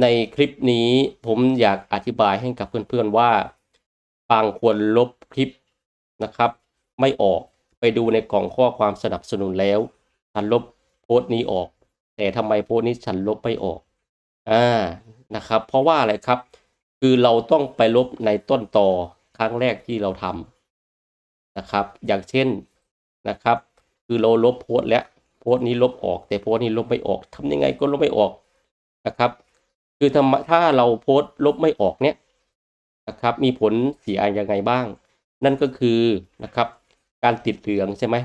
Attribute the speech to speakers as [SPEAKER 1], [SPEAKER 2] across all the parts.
[SPEAKER 1] ในคลิปนี้ผมอยากอธิบายให้กับเพื่อนๆว่าบางควรลบคลิปนะครับ ไม่ออกไปดูในกล่องข้อความสนับสนุนแล้ว ฉันลบโพสต์นี้ออก แต่ทำไมโพสต์นี้ฉันลบไม่ออกอ่านะครับ เพราะว่าอะไรครับ คือเราต้องไปลบในต้นต่อครั้งแรกที่เราทำนะครับ อย่างเช่นนะครับ คือเราลบโพสต์แล้วโพสต์นี้ลบออก แต่โพสต์นี้ลบไม่ออกทำยังไงก็ลบไม่ออกนะครับ คือถ้าเราโพสต์ลบไม่ออกเนี่ยนะครับมีผลเสียยังไงบ้าง นั่นก็คือนะครับการติดเหลืองใช่ไหม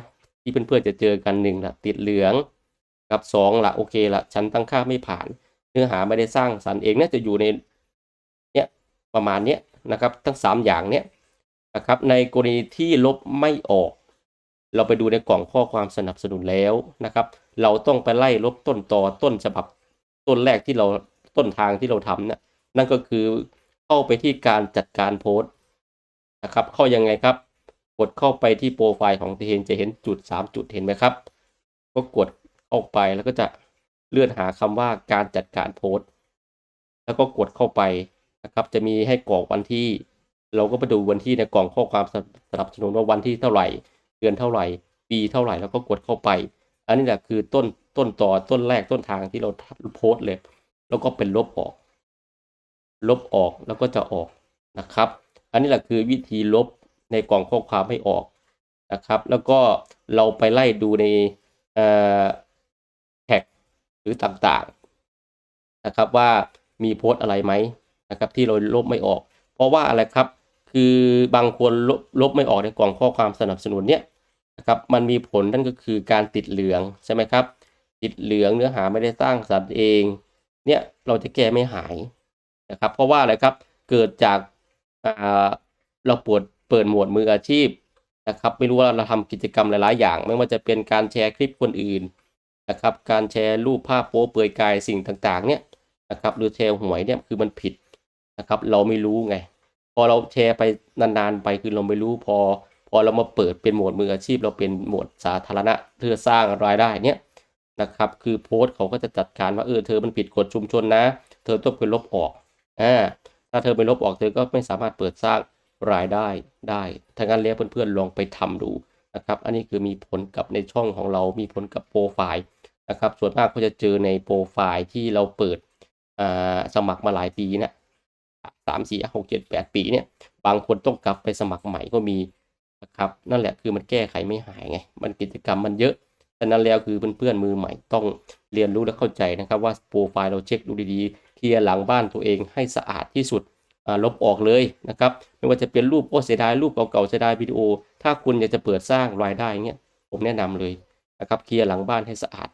[SPEAKER 1] ที่เพื่อนๆจะเจอกันหนึ่งละติดเหลืองกับสองละโอเคละฉันตั้งค่าไม่ผ่าน เนื้อหาไม่ได้สร้างสรรค์เองน่าจะอยู่ในเนี่ยประมาณเนี้ยนะครับทั้งสามอย่างเนี้ยนะครับในกรณีที่ลบไม่ออก เราไปดูในกล่องข้อความสนับสนุนแล้วนะครับ เราต้องไปไล่ลบต้นตอต้นฉบับต้นแรกที่เรา ต้นทางที่เราทำเนี่ยนั่นก็คือเข้าไปที่การจัดการโพสต์นะครับ เข้ายังไงครับ กดเข้าไปที่โปรไฟล์ของทีเนจะเห็นจุด 3 จุดเห็นไหมครับ ก็กดเข้าไปแล้วก็จะเลื่อนหาคำว่าการจัดการโพสต์ แล้วก็กดเข้าไปนะครับ จะมีให้กรอกวันที่ เราก็ไปดูวันที่ในกล่องข้อความสนับสนุนว่าวันที่เท่าไหร่ เดือนเท่าไหร่ ปีเท่าไหร่แล้วก็กดเข้าไป อันนี้แหละคือต้นต้นต่อต้นแรกต้นทางที่เราโพสต์เลย แล้วก็เป็นลบออก ลบออกแล้วก็จะออกนะครับ อันนี้แหละคือวิธีลบในกล่องข้อความไม่ออกนะครับ แล้วก็เราไปไล่ดูในแท็กหรือต่างๆนะครับว่ามีโพสต์อะไรไหมนะครับ ที่เราลบไม่ออก เพราะว่าอะไรครับ คือบางคนลบลบไม่ออกในกล่องข้อความสนับสนุนเนี่ยนะครับมันมีผลนั่นก็คือการติดเหลืองใช่ไหมครับ ติดเหลืองเนื้อหาไม่ได้สร้างสรรค์เอง เนี่ยเราจะแก้ไม่หายนะครับ เพราะว่าอะไรครับเกิดจากเราปวดเปิดหมวดมืออาชีพนะครับ ไม่รู้ว่าเราทำกิจกรรมหลาย ๆ อย่าง ไม่ว่าจะเป็นการแชร์คลิปคนอื่นนะครับ การแชร์รูปภาพโป๊เปลือยกายสิ่งต่าง ๆ เนี่ยนะครับ หรือแชร์หวยเนี่ยคือมันผิดนะครับ เราไม่รู้ไง พอเราแชร์ไปนาน ๆ ไปคือเราไม่รู้พอ พอเรามาเปิดเป็นหมวดมืออาชีพ เราเป็นหมวดสาธารณะเพื่อสร้างรายได้เนี่ย นะครับ คือโพสต์เขาก็จะจัดการว่าเออเธอมันผิดกฎชุมชนนะ เธอต้องไปลบออกอ่าถ้าเธอไปลบออกเธอก็ไม่สามารถเปิดสร้างรายได้ได้ถ้างั้นแล้วเพื่อนๆลองไปทำดูนะครับ อันนี้คือมีผลกับในช่องของเรา มีผลกับโปรไฟล์นะครับ ส่วนมากก็จะเจอในโปรไฟล์ที่เราเปิดสมัครมาหลายปีนะสามสี่หกเจ็ดแปดปีเนี่ย บางคนต้องกลับไปสมัครใหม่ก็มีนะครับ นั่นแหละคือมันแก้ไขไม่หายไง มันกิจกรรมมันเยอะ ฉะนั้นแล้วคือเพื่อนๆมือใหม่ต้องเรียนรู้และเข้าใจนะครับว่าโปรไฟล์เราเช็คดูดีๆเคลียร์หลังบ้านตัวเองให้สะอาดที่สุดลบออกเลยนะครับไม่ว่าจะเป็นรูปโอ้เสียดายรูปเก่าๆเสียดายวิดีโอ ถ้าคุณอยากจะเปิดสร้างรายได้เงี้ยผมแนะนำเลยนะครับเคลียร์หลังบ้านให้สะอาด